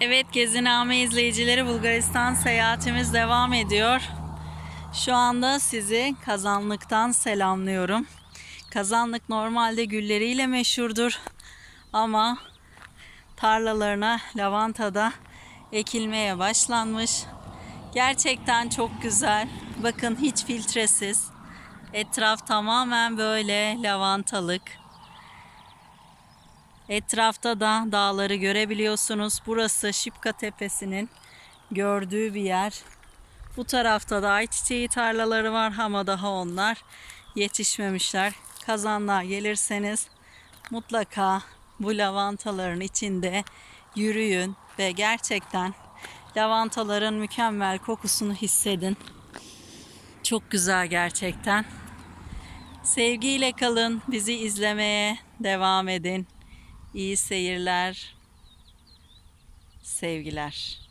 Evet Geziname izleyicileri Bulgaristan seyahatimiz devam ediyor. Şu anda sizi Kazanlık'tan selamlıyorum. Kazanlık normalde gülleriyle meşhurdur ama tarlalarına lavantada ekilmeye başlanmış. Gerçekten çok güzel. Bakın hiç filtresiz. Etraf tamamen böyle lavantalık. Etrafta da dağları görebiliyorsunuz. Burası Şipka Tepesi'nin gördüğü bir yer. Bu tarafta da ayçiçeği tarlaları var ama daha onlar yetişmemişler. Kazanlığa gelirseniz mutlaka bu lavantaların içinde yürüyün ve gerçekten lavantaların mükemmel kokusunu hissedin. Çok güzel gerçekten. Sevgiyle kalın, bizi izlemeye devam edin. İyi seyirler. Sevgiler.